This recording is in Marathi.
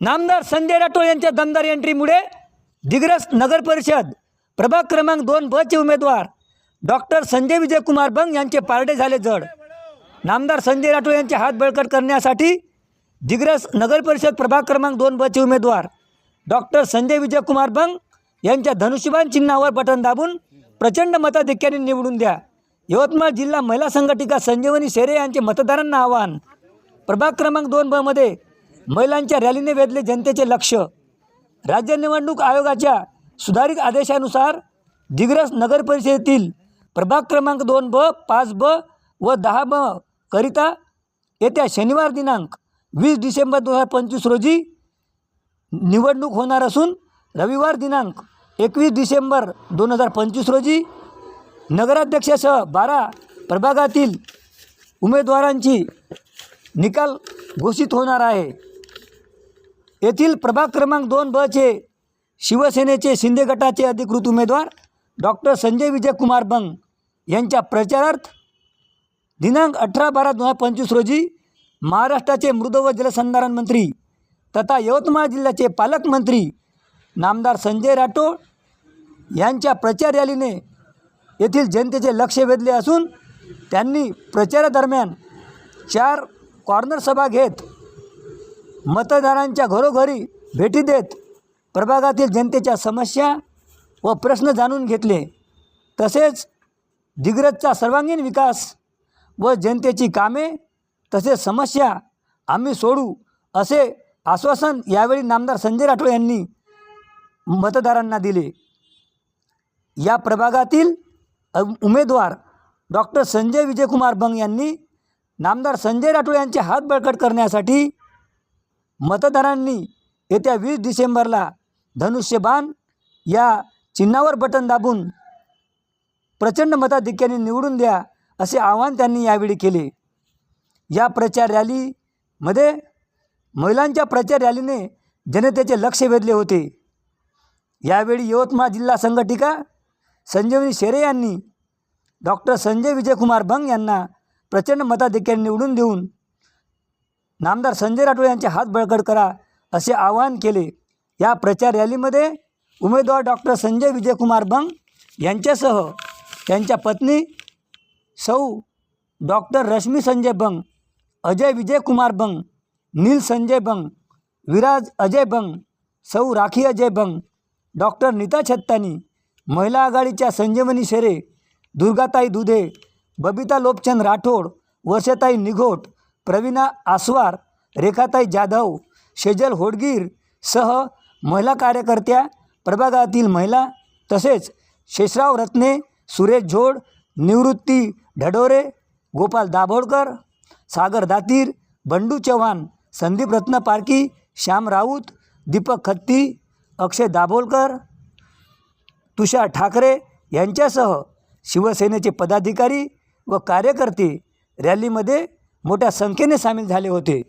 नामदार संजय राठोड यांच्या दमदार एंट्रीमुळे दिग्रस नगर परिषद प्रभाग क्रमांक दोन बचे उमेदवार डॉक्टर संजय विजयकुमार बंग यांचे पारडे झाले जड. नामदार संजय राठोड यांचे हात बळकट करण्यासाठी दिग्रस नगर परिषद प्रभाग क्रमांक दोन बचे उमेदवार डॉक्टर संजय विजयकुमार बंग यांच्या धनुष्यबान चिन्हावर बटन दाबून प्रचंड मताधिक्याने निवडून द्या. यवतमाळ जिल्हा महिला संघटिका संजीवनी शेरे यांचे मतदारांना आवाहन. प्रभाग क्रमांक दोन बमध्ये महिलांच्या रॅलीने वेधले जनतेचे लक्ष. राज्य निवडणूक आयोगाच्या सुधारित आदेशानुसार दिग्रस नगर परिषदेतील प्रभाग क्रमांक दोन ब पाच ब व दहा ब करिता येत्या शनिवार दिनांक वीस डिसेंबर दोन हजार पंचवीस रोजी निवडणूक होणार असून रविवार दिनांक एकवीस डिसेंबर दोन हजार पंचवीस रोजी नगराध्यक्षासह बारा प्रभागातील उमेदवारांची निकाल घोषित होणार आहे. येथील प्रभाग क्रमांक दोन बचे शिवसेनेचे शिंदे गटाचे अधिकृत उमेदवार डॉक्टर संजय विजयकुमार बंग यांच्या प्रचारार्थ दिनांक अठरा बारा दोन हजार पंचवीस रोजी महाराष्ट्राचे मृद व जलसंधारण मंत्री तथा यवतमाळ जिल्ह्याचे पालकमंत्री नामदार संजय राठोड यांच्या प्रचार रॅलीने येथील जनतेचे लक्ष वेधले असून त्यांनी प्रचारादरम्यान चार कॉर्नर सभा घेत मतदारांच्या घरोघरी भेटी देत प्रभागातील जनतेच्या समस्या व प्रश्न जाणून घेतले. तसेच दिग्रजचा सर्वांगीण विकास व जनतेची कामे तसेच समस्या आम्ही सोडू असे आश्वासन यावेळी नामदार संजय राठोड यांनी मतदारांना दिले. या प्रभागातील उमेदवार डॉक्टर संजय विजयकुमार बंग यांनी नामदार संजय राठोड यांचे हात बळकट करण्यासाठी मतदारांनी येत्या वीस डिसेंबरला धनुष्यबाण या चिन्हावर बटन दाबून प्रचंड मताधिक्याने निवडून द्या असे आवाहन त्यांनी यावेळी केले. या प्रचार रॅलीमध्ये महिलांच्या प्रचार रॅलीने जनतेचे लक्ष वेधले होते. यावेळी यवतमाळ जिल्हा संघटिका संजीवनी शेरे यांनी डॉक्टर संजय विजयकुमार बंग यांना प्रचंड मताधिक्याने निवडून देऊन नामदार संजय राठोड यांचे हात बळकट करा असे आवाहन केले. या प्रचार रॅलीमध्ये उमेदवार डॉक्टर संजय विजयकुमार बंग यांच्यासह त्यांच्या पत्नी सौ डॉक्टर रश्मी संजय बंग अजय विजयकुमार बंग नील संजय बंग विराज अजय बंग सौ राखी अजय बंग डॉक्टर नीता छत्तानी महिला आघाडीच्या संजीवनी शेरे दुर्गाताई दुधे बबिता लोपचंद राठोड वर्षताई निघोट प्रवीणा आसवार रेखाताई जाधव शेजल होडगीर सह महिला कार्यकर्त्या प्रभागातील महिला तसेच शेषराव रत्ने सुरेश झोड निवृत्ती ढडोरे गोपाल दाभोळकर सागर दातीर बंडू चव्हाण संदीप रत्न पारकी श्याम राऊत दीपक खत्ती अक्षय दाभोलकर तुषार ठाकरे यांच्यासह शिवसेनेचे पदाधिकारी व कार्यकर्ते रॅलीमध्ये मोठ्या संख्येने सामील झाले होते.